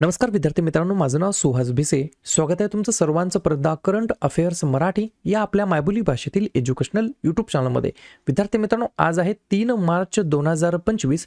नमस्कार विद्यार्थी मित्रांनो माझं नाव सुहास भिसे. स्वागत आहे तुमचं सर्वांचं परदा करंट अफेअर्स मराठी या आपल्या मायबोली भाषेतील एज्युकेशनल यूट्यूब चॅनलमध्ये विद्यार्थी मित्रांनो आज आहे तीन मार्च दोन हजार पंचवीस.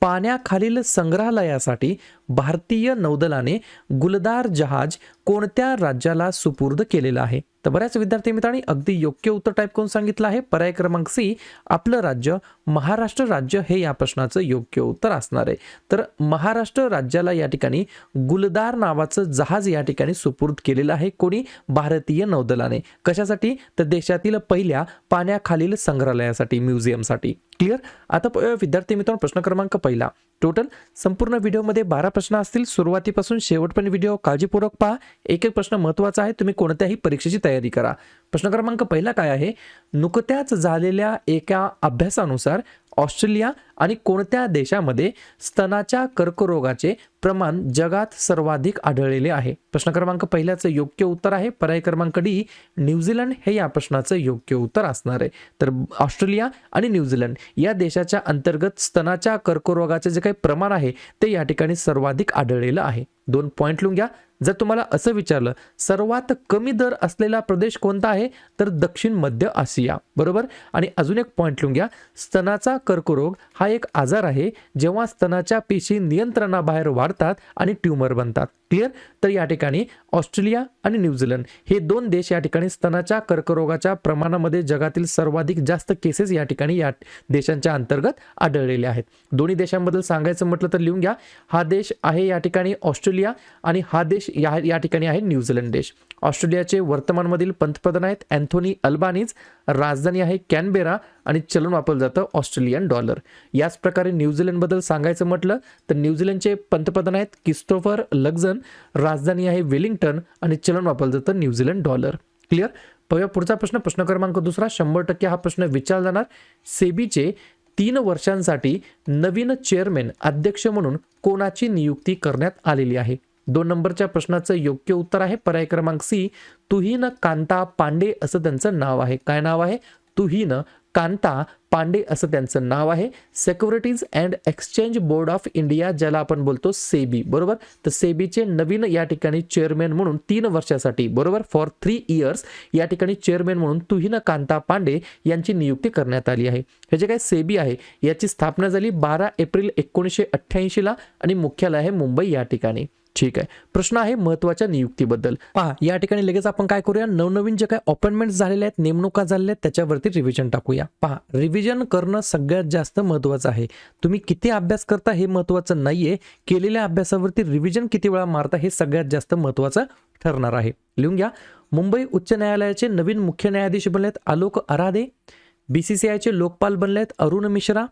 पाण्याखालील संग्रहालयासाठी भारतीय नौदलाने गुलदार जहाज कोणत्या राज्याला सुपूर्द केलेलं आहे? तर बऱ्याच विद्यार्थी मित्रांनी अगदी योग्य उत्तर टाईप करून सांगितलं आहे. पर्याय क्रमांक सी आपलं राज्य महाराष्ट्र राज्य हे या प्रश्नाचं योग्य उत्तर असणार आहे. तर महाराष्ट्र राज्याला या ठिकाणी गुलदार नावाचं जहाज या ठिकाणी सुपूर्द केलेलं आहे. कोणी? भारतीय नौदलाने. कशासाठी? तर देशातील पहिल्या पाण्याखालील संग्रहालयासाठी म्युझियमसाठी. क्लिअर आता प- विद्यार्थी मित्रांनो प्रश्न क्रमांक पहिला. टोटल संपूर्ण व्हिडिओमध्ये बारा प्रश्न असतील. सुरुवातीपासून शेवटपर्यंत व्हिडिओ काळजीपूर्वक पहा. एक एक प्रश्न महत्त्वाचा आहे. तुम्ही कोणत्याही परीक्षेची तयारी करा. प्रश्न क्रमांक पहिला काय आहे? नुकत्याच झालेल्या एका अभ्यासानुसार ऑस्ट्रेलिया आणि कोणत्या देशामध्ये स्तनाच्या कर्करोगाचे प्रमाण जगात सर्वाधिक आढळलेले आहे? प्रश्न क्रमांक पहिल्याचं योग्य उत्तर आहे. पर्याय क्रमांक डी न्यूझीलंड हे या प्रश्नाचं योग्य उत्तर असणार आहे. तर ऑस्ट्रेलिया आणि न्यूझीलंड या देशाच्या अंतर्गत स्तनाच्या कर्करोगाचे जे काही प्रमाण आहे ते या ठिकाणी सर्वाधिक आढळलेलं आहे. दोन पॉईंट लिहून घ्या. जर तुम्हाला असं विचारलं सर्वात कमी दर असलेला प्रदेश कोणता आहे? तर दक्षिण मध्य आशिया बरोबर? आणि अजून एक पॉईंट लिहून घ्या. स्तनाचा कर्करोग हा एक आजार आहे जेव्हा स्तनाच्या पेशी नियंत्रणाबाहेर वाढतात आणि ट्यूमर बनतात. क्लिअर तर या ठिकाणी ऑस्ट्रेलिया आणि न्यूझीलंड हे दोन देश या ठिकाणी स्तनाच्या कर्करोगाच्या प्रमाणामध्ये जगातील सर्वाधिक जास्त केसेस या ठिकाणी या देशांच्या अंतर्गत आढळलेले आहेत. दोन्ही देशांबद्दल सांगायचं म्हटलं तर लिहून घ्या. हा देश आहे या ठिकाणी ऑस्ट्रेलिया आणि हा देश या या ठिकाणी आहे न्यूझीलंड देश. ऑस्ट्रेलियाचे वर्तमानमधील पंतप्रधान आहेत अँथोनी अल्बानीज राजधानी आहे कॅनबेरा आणि चलन वापरलं जातं ऑस्ट्रेलियन डॉलर. याच प्रकारे न्यूझीलंडबद्दल सांगायचं म्हटलं तर न्यूझीलंडचे पंतप्रधान आहेत क्रिस्टोफर लग्झन राजधानी आहे वेलिंग्टन आणि चलन वापरलं जातं न्यूझीलंड डॉलर. क्लिअर? पाहूया पुढचा प्रश्न प्रश्न क्रमांक दुसरा शंभर टक्के हा प्रश्न विचारला जाणार. सेबीचे तीन वर्षांसाठी नवीन चेअरमॅन अध्यक्ष म्हणून कोणाची नियुक्ती करण्यात आलेली आहे? दोन नंबरच्या प्रश्नाचं योग्य उत्तर आहे. पर्याय क्रमांक सी तुहीन कांता पांडे असं त्यांचं नाव आहे. काय नाव आहे? तुहीन कांता पांडे असं त्यांचं नाव आहे. Securities and exchange board of India ज्याला आपण बोलतो सेबी बरोबर? तर सेबीचे नवीन या ठिकाणी चेअरमॅन म्हणून तीन वर्षासाठी बरोबर? फॉर थ्री इयर्स या ठिकाणी चेअरमॅन म्हणून तुहिन कांता पांडे यांची नियुक्ती करण्यात आली आहे. हे जे काय सेबी आहे याची स्थापना झाली बारा एप्रिल एकोणीसशे अठ्ठ्याऐंशीला आणि मुख्यालय आहे मुंबई या ठिकाणी. ठीक आहे. प्रश्न आहे महत्त्वाच्या नियुक्तीबद्दल. पहा या ठिकाणी लगेच आपण काय करूया? नवनवीन जे काय अपॉइंटमेंट झालेले आहेत नेमणुका झालेल्या आहेत त्याच्यावरती रिव्हिजन टाकूया. पहा रिव्हिजन करणं सगळ्यात जास्त महत्वाचं आहे. तुम्ही किती अभ्यास करता हे महत्वाचं नाहीये. केलेल्या अभ्यासावरती रिव्हिजन किती वेळा मारता हे सगळ्यात जास्त महत्वाचं ठरणार आहे. लिहून घ्या. मुंबई उच्च न्यायालयाचे नवीन मुख्य न्यायाधीश बनले आहेत आलोक अराधे. बीसीसीआयचे लोकपाल बनले आहेत अरुण मिश्रा.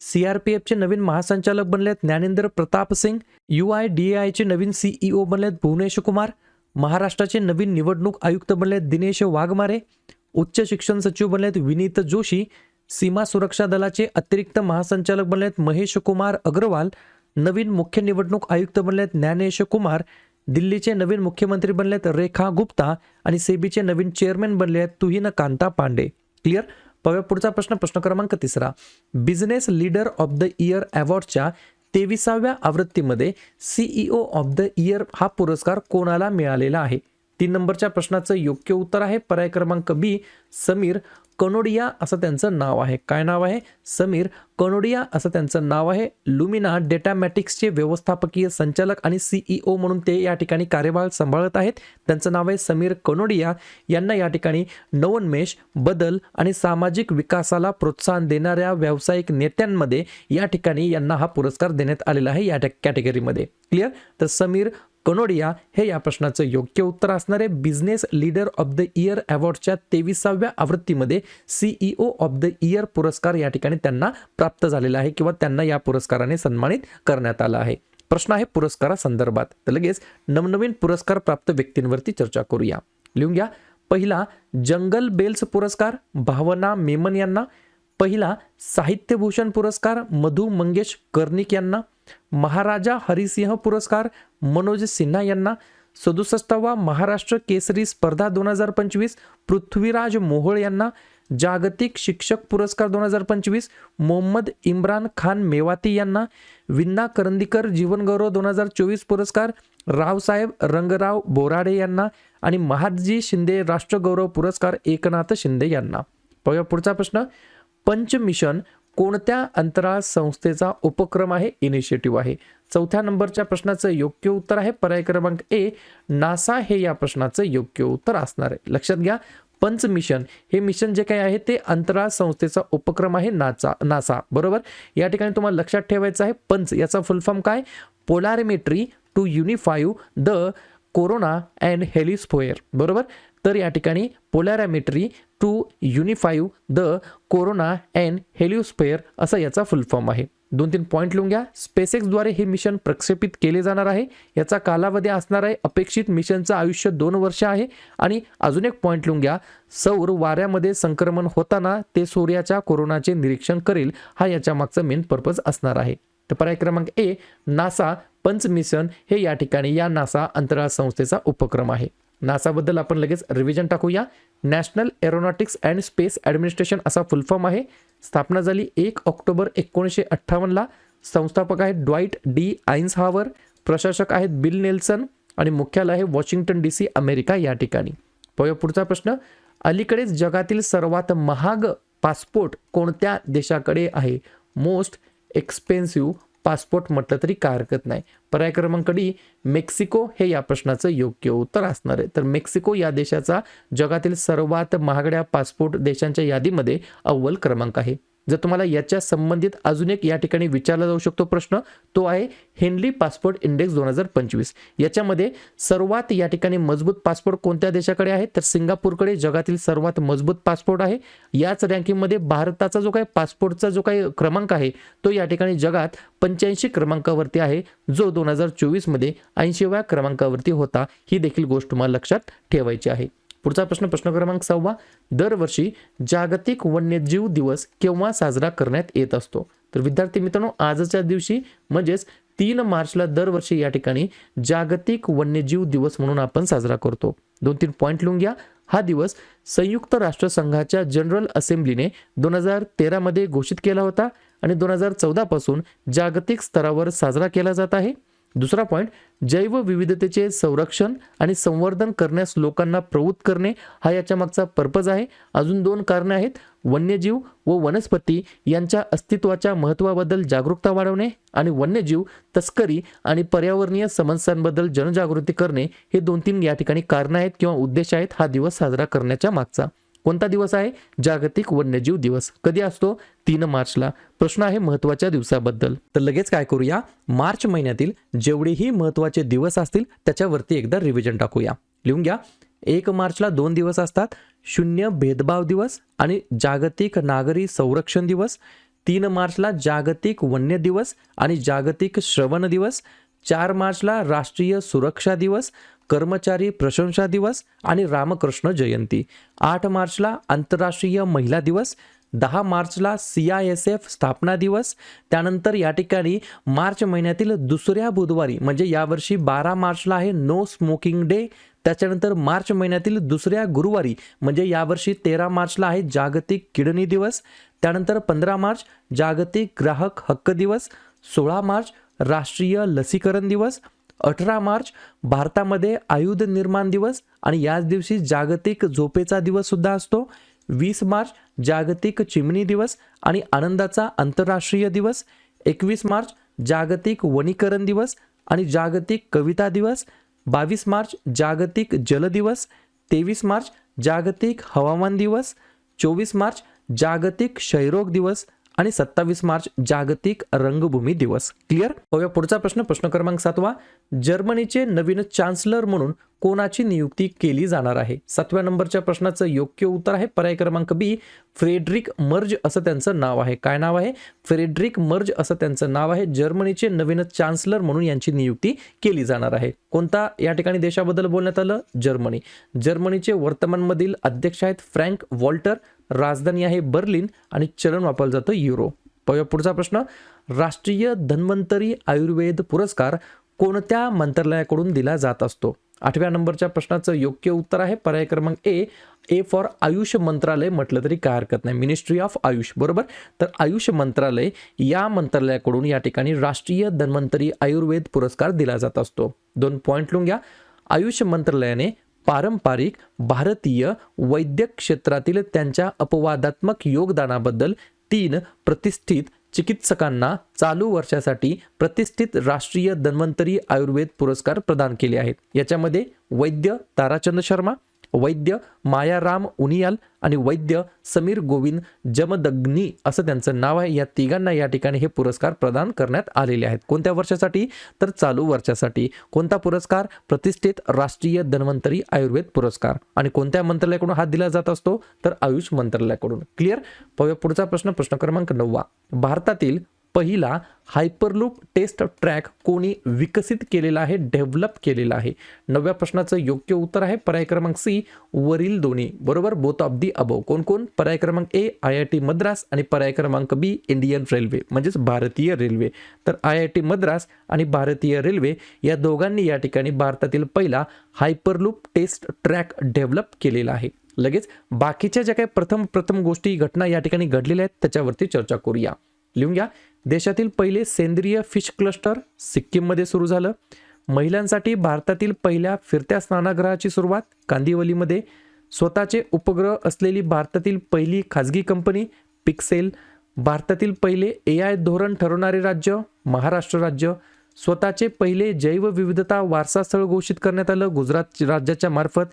सीआरपीएफचे नवीन महासंचालक बनलेत Gyanendra Pratap Singh U I D आयचे नवीन सीईओ बनलेत भुवनेश कुमार महाराष्ट्राचे नवीन निवडणूक आयुक्त बनलेत दिनेश वाघमारे उच्च शिक्षण सचिव बनलेत विनीत जोशी सीमा सुरक्षा दलाचे अतिरिक्त महासंचालक बनलेत महेश कुमार अग्रवाल नवीन मुख्य निवडणूक आयुक्त बनलेत ज्ञानेश कुमार दिल्लीचे नवीन मुख्यमंत्री बनलेत रेखा गुप्ता आणि सेबीचे नवीन चेअरमॅन बनले आहेत तुहिन कांता पांडे. क्लिअर? पाहूया पुढचा प्रश्न प्रश्न क्रमांक तिसरा. Business leader of the year अवॉर्डच्या तेविसाव्या आवृत्तीमध्ये सीईओ ऑफ द इयर हा पुरस्कार कोणाला मिळालेला आहे? तीन नंबरच्या प्रश्नाचं योग्य उत्तर आहे. पर्याय क्रमांक बी समीर. कनोडिया असं त्यांचं नाव आहे. काय नाव आहे? समीर कनोडिया असं त्यांचं नाव आहे. लुमिना डेटामॅटिक्सचे व्यवस्थापकीय संचालक आणि सीईओ म्हणून ते या ठिकाणी कार्यभार सांभाळत आहेत. त्यांचं नाव आहे समीर कनोडिया. यांना या ठिकाणी नवोन्मेष बदल आणि सामाजिक विकासाला प्रोत्साहन देणाऱ्या व्यावसायिक नेत्यांमध्ये या ठिकाणी यांना हा पुरस्कार देण्यात आलेला आहे या कॅटेगरीमध्ये. क्लिअर? तर समीर कनोडिया हे या प्रश्नाचं योग्य उत्तर असणार आहे. Business leader of the year अवॉर्डच्या तेविसाव्या आवृत्तीमध्ये सीईओ ऑफ द इयर पुरस्कार या ठिकाणी त्यांना प्राप्त झालेला आहे किंवा त्यांना या पुरस्काराने सन्मानित करण्यात आलं आहे. प्रश्न आहे पुरस्कारासंदर्भात तर लगेच नवनवीन पुरस्कार प्राप्त व्यक्तींवरती चर्चा करूया. लिहून घ्या. पहिला जंगल बेल्स पुरस्कार भावना मेमन यांना. पहिला साहित्यभूषण पुरस्कार मधु मंगेश कर्णिक यांना. महाराजा हरिसिंह पुरस्कार मनोज सिन्हा यांना सदुसष्टावा महाराष्ट्र केसरी स्पर्धा दोन हजार पंचवीस पृथ्वीराज मोहोळ यांना जागतिक शिक्षक पुरस्कार दोन हजार पंचवीस मोहम्मद इम्रान खान मेवाती यांना विन्ना करंदीकर जीवनगौरव दोन हजार चोवीस पुरस्कार रावसाहेब रंगराव बोराडे यांना आणि महादजी शिंदे राष्ट्रगौरव पुरस्कार एकनाथ शिंदे यांना. पाहूया पुढचा प्रश्न. पंचमिशन कोणत्या अंतराळ संस्थेचा उपक्रम आहे? इनिशिएटिव्ह आहे. चौथ्या नंबरच्या प्रश्नाचं योग्य उत्तर आहे. पर्याय क्रमांक ए नासा हे या प्रश्नाचं योग्य उत्तर असणार आहे. लक्षात घ्या पंच मिशन. हे मिशन जे काही आहे ते अंतराळ संस्थेचा उपक्रम आहे नाचा नासा. बरोबर? या ठिकाणी तुम्हाला लक्षात ठेवायचं आहे पंच. याचा फुल फॉर्म काय? Polarimetry to unify the corona and heliosphere बरोबर? तर या ठिकाणी polarimetry to unify the corona and heliosphere असा याचा फुल फॉर्म आहे. दोन तीन पॉईंट लिहून घ्या. स्पेसेक्सद्वारे हे मिशन प्रक्षेपित केले जाणार आहे. याचा कालावधी असणार आहे. अपेक्षित मिशनचं आयुष्य दोन वर्ष आहे. आणि अजून एक पॉईंट लिहून घ्या. सौर वाऱ्यामध्ये संक्रमण होताना ते सूर्याच्या कोरोनाचे निरीक्षण करेल. हा याच्या मागचा मेन पर्पज असणार आहे. तर पर्याय क्रमांक ए नासा पंच मिशन हे या ठिकाणी या नासा अंतराळ संस्थेचा उपक्रम आहे. नासाबद्दल आपण लगेच रिव्हिजन टाकूया. National aeronautics and space administration असा फुलफॉर्म आहे. स्थापना झाली एक ऑक्टोबर एकोणीसशे अठ्ठावन्नला संस्थापक आहेत ड्वाईट डी आईन्स हावर प्रशासक आहेत बिल नेल्सन आणि मुख्यालय आहे वॉशिंग्टन डी सी अमेरिका या ठिकाणी. पाहूया पुढचा प्रश्न. अलीकडेच जगातील सर्वात महाग पासपोर्ट कोणत्या देशाकडे आहे? मोस्ट एक्सपेन्सिव्ह पासपोर्ट म्हटलं तरी काय हरकत नाही. पर्याय क्रमांक डी मेक्सिको हे या प्रश्नाचं योग्य उत्तर असणार आहे. तर मेक्सिको या देशाचा जगातील सर्वात महागड्या पासपोर्ट देशांच्या यादीमध्ये अव्वल क्रमांक आहे. जर तुम्हाला याच्या संबंधित अजून एक या ठिकाणी विचारला जाऊ शकतो प्रश्न तो आहे हेनली पासपोर्ट इंडेक्स दोन हजार पंचवीस. याच्यामध्ये सर्वात या ठिकाणी मजबूत पासपोर्ट कोणत्या देशाकडे आहे? तर सिंगापूरकडे जगातील सर्वात मजबूत पासपोर्ट आहे. याच रँकिंगमध्ये भारताचा जो काही पासपोर्टचा जो काही क्रमांक आहे तो या ठिकाणी जगात पंच्याऐंशी क्रमांकावरती आहे जो दोन हजार चोवीसमध्ये ऐंशीव्या क्रमांकावरती होता. ही देखील गोष्ट तुम्हाला लक्षात ठेवायची आहे. पुढचा प्रश्न प्रश्न क्रमांक सहावा. दरवर्षी जागतिक वन्यजीव दिवस केव्हा साजरा करण्यात येत असतो? तर विद्यार्थी मित्रांनो आजच्या दिवशी म्हणजेच तीन मार्चला दरवर्षी या ठिकाणी जागतिक वन्यजीव दिवस म्हणून आपण साजरा करतो. दोन तीन पॉईंट लिहून घ्या. हा दिवस संयुक्त राष्ट्रसंघाच्या जनरल असेंब्लीने दोन हजार तेरामध्ये घोषित केला होता आणि दोन हजार चौदापासून जागतिक स्तरावर साजरा केला जात आहे. दुसरा पॉईंट जैवविविधतेचे संरक्षण आणि संवर्धन करण्यास लोकांना प्रवृत्त करणे हा याच्या मागचा पर्पज आहे. अजून दोन कारणे आहेत. वन्यजीव व वनस्पती यांच्या अस्तित्वाच्या महत्त्वाबद्दल जागरूकता वाढवणे आणि वन्यजीव तस्करी आणि पर्यावरणीय समस्यांबद्दल जनजागृती करणे हे दोन तीन या ठिकाणी कारणं आहेत किंवा उद्देश आहेत हा दिवस साजरा करण्याच्या मागचा. कोणता दिवस आहे? जागतिक वन्यजीव दिवस. कधी असतो? तीन मार्चला. प्रश्न आहे महत्त्वाच्या दिवसाबद्दल. तर लगेच काय करूया? मार्च महिन्यातील जेवढेही महत्त्वाचे दिवस असतील त्याच्यावरती एकदा रिव्हिजन टाकूया. लिहून घ्या. एक मार्चला दोन दिवस असतात. शून्य भेदभाव दिवस आणि जागतिक नागरी संरक्षण दिवस. तीन मार्चला जागतिक वन्य दिवस आणि जागतिक श्रवण दिवस. चार मार्चला राष्ट्रीय सुरक्षा दिवस. कर्मचारी प्रशंसा दिवस आणि रामकृष्ण जयंती. आठ मार्चला आंतरराष्ट्रीय महिला दिवस दहा मार्चला सी आय एस एफ स्थापना दिवस त्यानंतर या ठिकाणी मार्च महिन्यातील दुसऱ्या बुधवारी म्हणजे यावर्षी बारा मार्चला आहे नो स्मोकिंग डे त्याच्यानंतर मार्च महिन्यातील दुसऱ्या गुरुवारी म्हणजे यावर्षी तेरा मार्चला आहे जागतिक किडनी दिवस त्यानंतर पंधरा मार्च जागतिक ग्राहक हक्क दिवस सोळा मार्च राष्ट्रीय लसीकरण दिवस अठरा मार्च भारतामध्ये आयुध निर्माण दिवस आणि याच दिवशी जागतिक झोपेचा दिवस सुद्धा असतो. वीस मार्च जागतिक चिमणी दिवस आणि आनंदाचा आंतरराष्ट्रीय दिवस. एकवीस मार्च जागतिक वनीकरण दिवस आणि जागतिक कविता दिवस. बावीस मार्च जागतिक जल दिवस. तेवीस मार्च जागतिक हवामान दिवस. चोवीस मार्च जागतिक क्षयरोग दिवस. आणि सत्तावीस मार्च जागतिक रंगभूमी दिवस. क्लिअर बघूया पुढचा प्रश्न. प्रश्न क्रमांक सातवा. जर्मनीचे नवीन चान्सलर म्हणून कोणाची नियुक्ती केली जाणार आहे? सातव्या नंबरच्या प्रश्नाचं योग्य उत्तर आहे. पर्याय क्रमांक बी फ्रेडरिक मर्ज असं त्यांचं नाव आहे. काय नाव आहे? फ्रेडरिक मर्ज असं त्यांचं नाव आहे. जर्मनीचे नवीन चान्सलर म्हणून यांची नियुक्ती केली जाणार आहे. कोणता? या ठिकाणी देशाबद्दल बोलण्यात आलं. जर्मनी. जर्मनीचे वर्तमानमधील अध्यक्ष आहेत फ्रँक वॉल्टर राजधानी आहे बर्लिन आणि चलन वापरलं जातं युरो. पाहूया पुढचा प्रश्न. राष्ट्रीय धन्वंतरी आयुर्वेद पुरस्कार कोणत्या मंत्रालयाकडून दिला जात असतो? आठव्या नंबरच्या प्रश्नाचं योग्य उत्तर आहे. पर्याय क्रमांक ए ए फॉर आयुष मंत्रालय म्हटलं तरी काय हरकत नाही. मिनिस्ट्री ऑफ आयुष बरोबर? तर आयुष मंत्रालय या मंत्रालयाकडून या ठिकाणी राष्ट्रीय धन्वंतरी आयुर्वेद पुरस्कार दिला जात असतो. दोन पॉईंट लिहून घ्या. आयुष मंत्रालयाने पारंपरिक भारतीय वैद्यक क्षेत्रातील त्यांच्या अपवादात्मक योगदानाबद्दल तीन प्रतिष्ठित चिकित्सकांना चालू वर्षासाठी प्रतिष्ठित राष्ट्रीय धन्वंतरी आयुर्वेद पुरस्कार प्रदान केले आहेत. याच्यामध्ये वैद्य ताराचंद शर्मा वैद्य मायाराम उनियाल आणि वैद्य समीर गोविंद जमदग्नी असं त्यांचं नाव आहे. या तिघांना या ठिकाणी हे पुरस्कार प्रदान करण्यात आलेले आहेत. कोणत्या वर्षासाठी? तर चालू वर्षासाठी. कोणता पुरस्कार? प्रतिष्ठित राष्ट्रीय धन्वंतरी आयुर्वेद पुरस्कार. आणि कोणत्या मंत्रालयाकडून हा दिला जात असतो? तर आयुष मंत्रालयाकडून. क्लिअर? पुढचा प्रश्न प्रश्न क्रमांक नववा. भारतातील पहिला हायपरलूप टेस्ट ट्रॅक कोणी विकसित केलेला आहे डेव्हलप केलेला आहे? नवव्या प्रश्नाचं योग्य उत्तर आहे पर्याय क्रमांक सी वरील दोन्ही. बरोबर? बोथ ऑफ दी अबव कोण कोण? पर्याय क्रमांक A I I T Madras आणि पर्याय क्रमांक बी इंडियन रेल्वे म्हणजेच भारतीय रेल्वे. तर आय आय टी मद्रास आणि भारतीय रेल्वे या दोघांनी या ठिकाणी भारतातील पहिला हायपरलूप टेस्ट ट्रॅक डेव्हलप केलेला आहे. लगेच बाकीच्या ज्या काही प्रथम प्रथम गोष्टी घटना या ठिकाणी घडलेल्या आहेत त्याच्यावरती चर्चा करूया. लिहून घ्या. देशातील पहिले सेंद्रिय फिश क्लस्टर सिक्कीममध्ये सुरू झालं. महिलांसाठी भारतातील पहिल्या फिरत्या स्नानागृहाची सुरुवात कांदिवलीमध्ये. स्वतःचे उपग्रह असलेली भारतातील पहिली खाजगी कंपनी पिक्सेल. भारतातील पहिले ए आय धोरण ठरवणारे राज्य महाराष्ट्र राज्य. स्वतःचे पहिले जैवविविधता वारसा स्थळ घोषित करण्यात आलं गुजरात राज्याच्या मार्फत.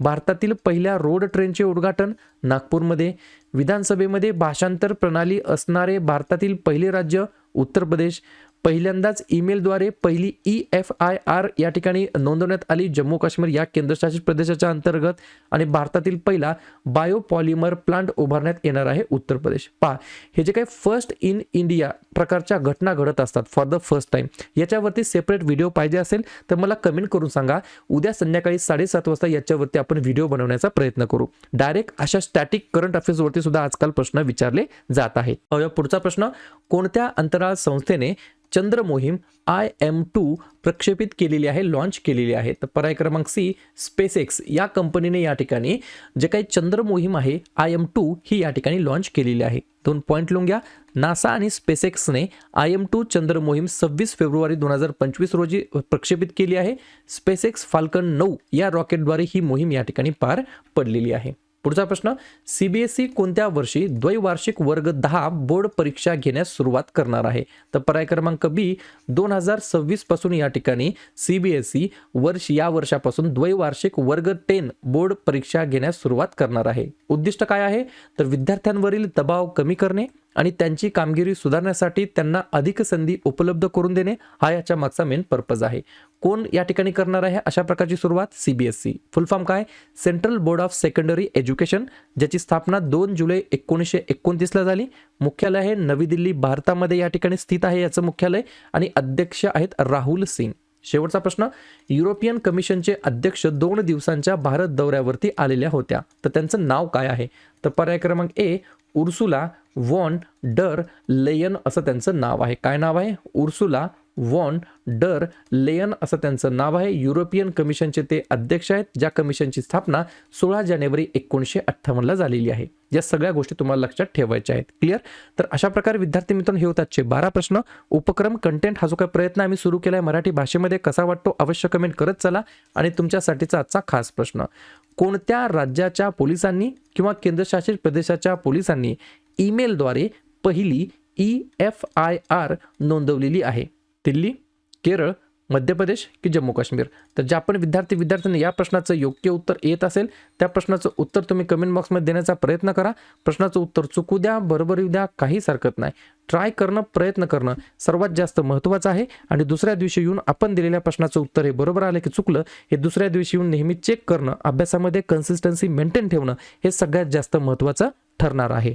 भारतातील पहिल्या रोड ट्रेनचे उद्घाटन नागपूरमध्ये. विधानसभेमध्ये भाषांतर प्रणाली असणारे भारतातील पहिले राज्य उत्तर प्रदेश. पहिल्यांदाच ईमेलद्वारे पहिली ई एफ आय आर या ठिकाणी नोंदवण्यात आली. जम्मू काश्मीर या केंद्रशासित प्रदेशाच्या अंतर्गत आणि भारतातील पहिला बायोपॉलिमर प्लांट उभारण्यात येणार आहे उत्तर प्रदेश. पहा हे जे काही फर्स्ट इन इंडिया प्रकारच्या घटना घडत असतात फॉर द फर्स्ट टाइम याच्यावरती सेपरेट व्हिडिओ पाहिजे असेल तर मला कमेंट करून सांगा. उद्या संध्याकाळी साडेसात वाजता याच्यावरती आपण व्हिडिओ बनवण्याचा प्रयत्न करू. डायरेक्ट अशा स्टॅटिक करंट अफेअर्सवरती सुद्धा आजकाल प्रश्न विचारले जात आहेत. पुढचा प्रश्न कोणत्या अंतराळ संस्थेने चंद्र मोहीम आय एम टू प्रक्षेपित केलेली आहे लॉन्च केलेली आहे. तर पर्याय क्रमांक सी स्पेस एक्स या कंपनीने या ठिकाणी जे काही चंद्र मोहीम आहे आय एम टू ही या ठिकाणी लॉन्च केलेली आहे. दोन पॉईंट लिहून घ्या. नासा आणि स्पेसएक्सने आय एम टू चंद्र मोहीम सव्वीस फेब्रुवारी दोन हजार पंचवीस रोजी प्रक्षेपित केली आहे. स्पेसएक्स फाल्कन नऊ या रॉकेटद्वारे ही मोहीम या ठिकाणी पार पडलेली आहे. पुढचा प्रश्न सीबीएसई कोणत्या वर्षी द्वैवार्षिक वर्ग दहा बोर्ड परीक्षा घेण्यास सुरुवात करणार आहे? तर पर्याय क्रमांक बी दोन हजार सव्वीसपासून या ठिकाणी सीबीएसई वर्ष या वर्षापासून द्वैवार्षिक वर्ग टेन बोर्ड परीक्षा घेण्यास सुरुवात करणार आहे. उद्दिष्ट काय आहे? तर विद्यार्थ्यांवरील दबाव कमी करणे आणि त्यांची कामगिरी सुधारण्यासाठी त्यांना अधिक संधी उपलब्ध करून देणे हा याच्या मागचा मेन पर्पज आहे. कोण या ठिकाणी करणार आहे अशा प्रकारची सुरुवात? सीबीएसई फुल फॉर्म काय? Central board of secondary education ज्याची स्थापना दोन जुलै एकोणीसशे एकोणतीसला झाली. मुख्यालय आहे नवी दिल्ली भारतामध्ये या ठिकाणी स्थित आहे याचं मुख्यालय आणि अध्यक्ष आहेत राहुल सिंग. शेवटचा प्रश्न युरोपियन कमिशनचे अध्यक्ष दोन दिवसांच्या भारत दौऱ्यावरती आलेल्या होत्या. तर त्यांचं नाव काय आहे? तर पर्याय क्रमांक A Ursula von der Leyen असं त्यांचं नाव आहे. काय नाव आहे? उर्सुला वॉन डर लेयन असं त्यांचं नाव आहे. युरोपियन कमिशनचे ते अध्यक्ष आहेत ज्या कमिशनची स्थापना सोळा जानेवारी एकोणीसशे अठ्ठावन्नला झालेली आहे. या सगळ्या गोष्टी तुम्हाला लक्षात ठेवायच्या आहेत. क्लिअर तर अशा प्रकारे विद्यार्थी मित्रांनो हे होतातचे बारा प्रश्न. उपक्रम कंटेंट हा जो काही प्रयत्न आम्ही सुरू केला आहे मराठी भाषेमध्ये कसा वाटतो अवश्य कमेंट करत चला. आणि तुमच्यासाठीचा आजचा खास प्रश्न. कोणत्या राज्याच्या पोलिसांनी किंवा केंद्रशासित प्रदेशाच्या पोलिसांनी ईमेलद्वारे पहिली ई एफ आय आर नोंदवलेली आहे. दिल्ली केरळ मध्य प्रदेश की जम्मू काश्मीर? तर ज्या पण विद्यार्थी विद्यार्थ्यांनी या प्रश्नाचं योग्य उत्तर येत असेल त्या प्रश्नाचं उत्तर तुम्ही कमेंट बॉक्समध्ये देण्याचा प्रयत्न करा. प्रश्नाचं उत्तर चुकू द्या बरोबर येऊ द्या काहीच हरकत नाही. ट्राय करणं प्रयत्न करणं सर्वात जास्त महत्त्वाचं आहे. आणि दुसऱ्या दिवशी येऊन आपण दिलेल्या प्रश्नाचं उत्तर हे बरोबर आलं की चुकलं हे दुसऱ्या दिवशी येऊन नेहमी चेक करणं अभ्यासामध्ये कन्सिस्टन्सी मेंटेन ठेवणं हे सगळ्यात जास्त महत्त्वाचं ठरणार आहे.